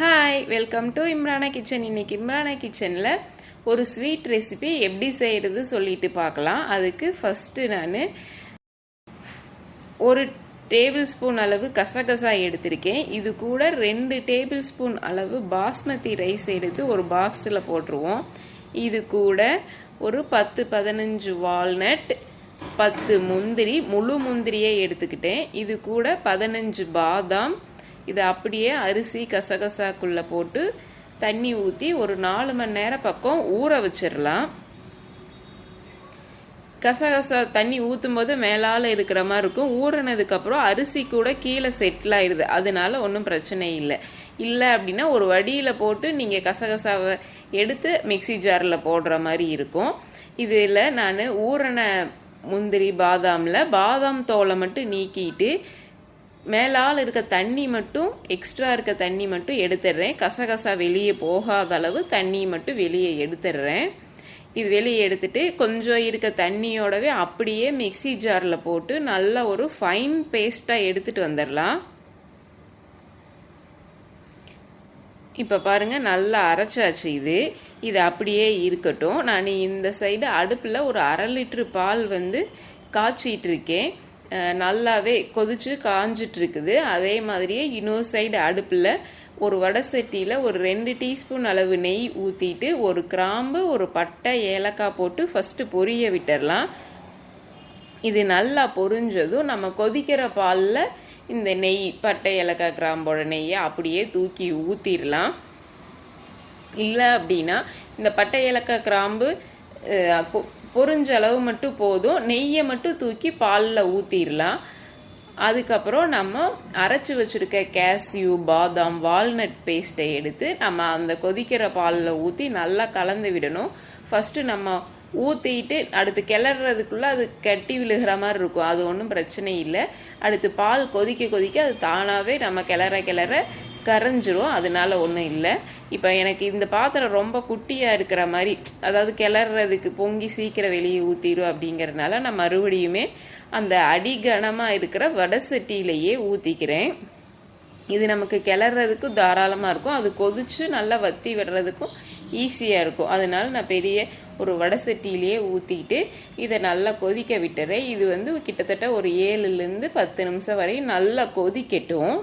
Hi welcome to Imrana kitchen இன்னைக்கு இம்ரானா கிச்சனில் ஒரு ஸ்வீட் ரெசிபி எப்படி செய்கிறது சொல்லிட்டு பார்க்கலாம். அதுக்கு ஃபஸ்ட்டு நான் ஒரு டேபிள் ஸ்பூன் அளவு கசகசா எடுத்திருக்கேன். இது கூட ரெண்டு டேபிள் ஸ்பூன் அளவு பாஸ்மதி ரைஸ் எடுத்து ஒரு பாக்ஸில் போட்டுருவோம். இது கூட ஒரு பத்து பதினஞ்சு வால்நட் பத்து முந்திரி முழு முந்திரியை எடுத்துக்கிட்டேன். இது கூட பதினஞ்சு பாதாம் இதை அப்படியே அரிசி கசகசாக்குள்ளே போட்டு தண்ணி ஊற்றி ஒரு நாலு மணி நேரம் பக்கம் ஊற வச்சிடலாம். கசகசா தண்ணி ஊற்றும் போது மேலால் இருக்கிற மாதிரி இருக்கும். ஊறினதுக்கப்புறம் அரிசி கூட கீழே செட்டில் ஆயிடுது. அதனால ஒன்றும் பிரச்சனை இல்லை. இல்லை அப்படின்னா ஒரு வடியில் போட்டு நீங்கள் கசகசாவை எடுத்து மிக்சி ஜாரில் போடுற மாதிரி இருக்கும். இதில் நான் ஊறின முந்திரி பாதாமில் பாதாம் தோலை மட்டும் நீக்கிட்டு மேலால் இருக்க தண்ணி மட்டும் எக்ஸ்ட்ரா இருக்க தண்ணி மட்டும் எடுத்துடுறேன். கசகசா வெளியே போகாத அளவு தண்ணி மட்டும் வெளியே எடுத்துடுறேன். இது வெளியே எடுத்துட்டு கொஞ்சம் இருக்க தண்ணியோடவே அப்படியே மிக்சி ஜாரில் போட்டு நல்லா ஒரு ஃபைன் பேஸ்ட்டாக எடுத்துட்டு வந்துடலாம். இப்போ பாருங்கள் நல்லா அரைச்சாச்சு இது. இது அப்படியே இருக்கட்டும். நான் இந்த சைடு அடுப்பில் ஒரு அரை லிட்ரு பால் வந்து காய்ச்சிட்டு இருக்கேன். நல்லாவே கொதிச்சு காஞ்சிட்டு இருக்குது அதே மாதிரியே இன்னொரு சைடு அடுப்பில் ஒரு வடை சட்டியில் ஒரு ரெண்டு டீஸ்பூன் அளவு நெய் ஊற்றிட்டு ஒரு கிராம்பு ஒரு பட்டை ஏலக்காய் போட்டு ஃபஸ்ட்டு பொரிய விட்டுடலாம் இது நல்லா பொரிஞ்சதும் நம்ம கொதிக்கிற பாலில் இந்த நெய் பட்டை ஏலக்காய் கிராம்போட நெய்யை அப்படியே தூக்கி ஊற்றிடலாம் இல்லை அப்படின்னா இந்த பட்டை ஏலக்காய் கிராம்பு பொறிஞ்ச அளவு மட்டும் போதும். நெய்யை மட்டும் தூக்கி பாலில் ஊற்றிடலாம் அதுக்கப்புறம் நம்ம அரைச்சி வச்சுருக்க கேஸ்யூ பாதாம் வால்நட் பேஸ்ட்டை எடுத்து நம்ம அந்த கொதிக்கிற பாலில் ஊற்றி நல்லா கலந்து விடணும். ஃபஸ்ட்டு நம்ம ஊற்றிட்டு அடுத்து கிளறதுக்குள்ளே அது கட்டி விழுகிற மாதிரி இருக்கும். அது ஒன்றும் பிரச்சனை இல்லை. அடுத்து பால் கொதிக்க கொதிக்க அது தானாகவே நம்ம கிளற கிளற கரைஞ்சிரும் அதனால ஒன்றும் இல்லை. இப்போ எனக்கு இந்த பாத்திரம் ரொம்ப குட்டியாக இருக்கிற மாதிரி அதாவது கிளறதுக்கு பொங்கி சீக்கிரம் வெளியே ஊற்றிடும் அப்படிங்கிறதுனால நான் மறுபடியுமே அந்த அடிகனமாக இருக்கிற வடை சட்டியிலேயே ஊற்றிக்கிறேன் இது நமக்கு கிளறதுக்கும் தாராளமாக இருக்கும். அது கொதிச்சு நல்லா வத்தி விடுறதுக்கும் ஈஸியாக இருக்கும். அதனால நான் பெரிய ஒரு வடை சட்டியிலேயே ஊற்றிட்டு இதை நல்லா கொதிக்க விட்டுறேன். இது வந்து கிட்டத்தட்ட ஒரு ஏழுலேருந்து பத்து நிமிஷம் வரையும் நல்லா கொதிக்கட்டும்.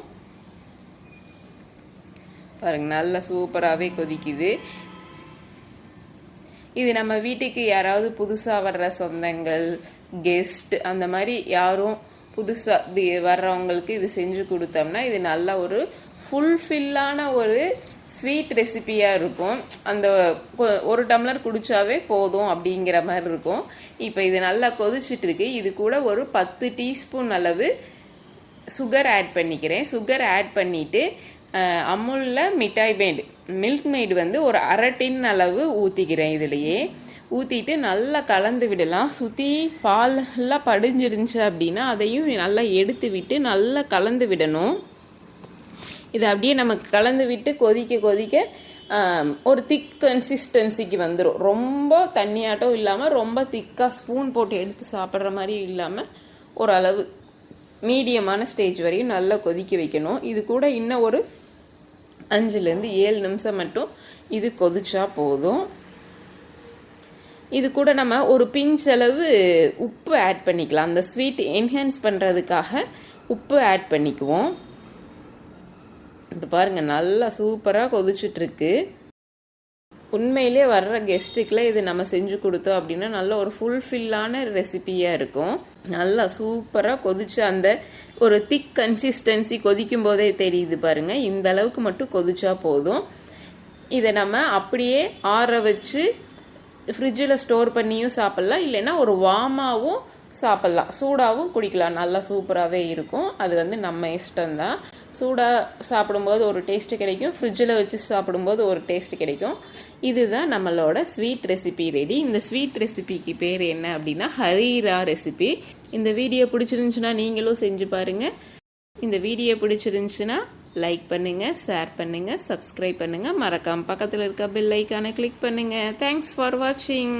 பாருங்க நல்லா சூப்பராகவே கொதிக்குது. இது நம்ம வீட்டுக்கு யாராவது புதுசாக வர்ற சொந்தங்கள் கெஸ்ட் அந்த மாதிரி யாரும் புதுசாக வர்றவங்களுக்கு இது செஞ்சு கொடுத்தோம்னா இது நல்ல ஒரு ஃபுல்ஃபில்லான ஒரு ஸ்வீட் ரெசிபியாக இருக்கும். அந்த ஒரு டம்ளர் குடித்தாவே போதும் அப்படிங்கிற மாதிரி இருக்கும். இப்போ இது நல்லா கொதிச்சுட்டு இருக்கு இது கூட ஒரு பத்து டீஸ்பூன் அளவு சுகர் ஆட் பண்ணிக்கிறேன். சுகர் ஆட் பண்ணிவிட்டு அமுலில் மிட்டாய் மேடு மில்க் மேடு வந்து ஒரு அரை டின் அளவு ஊற்றிக்கிறேன் இதுலேயே. ஊற்றிட்டு நல்லா கலந்து விடலாம். சுற்றி பால் எல்லாம் படிஞ்சிருந்துச்சு அப்படின்னா அதையும் நல்லா எடுத்து விட்டு நல்லா கலந்து விடணும். இதை அப்படியே நமக்கு கலந்து விட்டு கொதிக்க கொதிக்க ஒரு திக் கன்சிஸ்டன்சிக்கு வந்துடும் ரொம்ப தண்ணியாட்டம் இல்லாமல் ரொம்ப திக்காக ஸ்பூன் போட்டு எடுத்து சாப்பிட்ற மாதிரி இல்லாமல் ஓரளவு மீடியமான ஸ்டேஜ் வரையும் நல்லா கொதிக்க வைக்கணும். இது கூட இன்னும் ஒரு அஞ்சுலேருந்து ஏழு நிமிஷம் மட்டும் இது கொதிச்சா போதும். இது கூட நம்ம ஒரு பிஞ்ச் அளவு உப்பு ஆட் பண்ணிக்கலாம். அந்த ஸ்வீட் என்ஹான்ஸ் பண்ணுறதுக்காக உப்பு ஆட் பண்ணிக்குவோம். இப்போ பாருங்கள் நல்லா சூப்பராக கொதிச்சுட்ருக்கு உண்மையிலே வர்ற கெஸ்ட்டுக்கெலாம் இது நம்ம செஞ்சு கொடுத்தோம் அப்படின்னா நல்ல ஒரு ஃபுல்ஃபில்லான ரெசிபியாக இருக்கும். நல்லா சூப்பராக கொதிச்சு அந்த ஒரு திக் கன்சிஸ்டன்சி கொதிக்கும் போதே தெரியுது பாருங்கள் இந்த அளவுக்கு மட்டும் கொதிச்சா போதும். இதை நம்ம அப்படியே ஆற வச்சு ஃப்ரிட்ஜில் ஸ்டோர் பண்ணியும் சாப்பிட்லாம். இல்லைன்னா ஒரு வார்மாகவும் சாப்பிட்லாம். சூடாகவும் குடிக்கலாம். நல்லா சூப்பராகவே இருக்கும். அது வந்து நம்ம இஷ்டம்தான். சூடாக சாப்பிடும்போது ஒரு டேஸ்ட்டு கிடைக்கும். ஃப்ரிட்ஜில் வச்சு சாப்பிடும்போது ஒரு டேஸ்ட்டு கிடைக்கும். இதுதான் நம்மளோட ஸ்வீட் ரெசிபி ரெடி இந்த ஸ்வீட் ரெசிபிக்கு பேர் என்ன அப்படின்னா ஹரீரா ரெசிபி இந்த வீடியோ பிடிச்சிருந்துச்சுன்னா நீங்களும் செஞ்சு பாருங்கள் இந்த வீடியோ பிடிச்சிருந்துச்சுன்னா லைக் பண்ணுங்கள் ஷேர் பண்ணுங்கள் சப்ஸ்கிரைப் பண்ணுங்கள் மறக்காமல் பக்கத்தில் இருக்க பெல் ஐக்கானை கிளிக் பண்ணுங்கள் தேங்க்ஸ் ஃபார் வாட்சிங்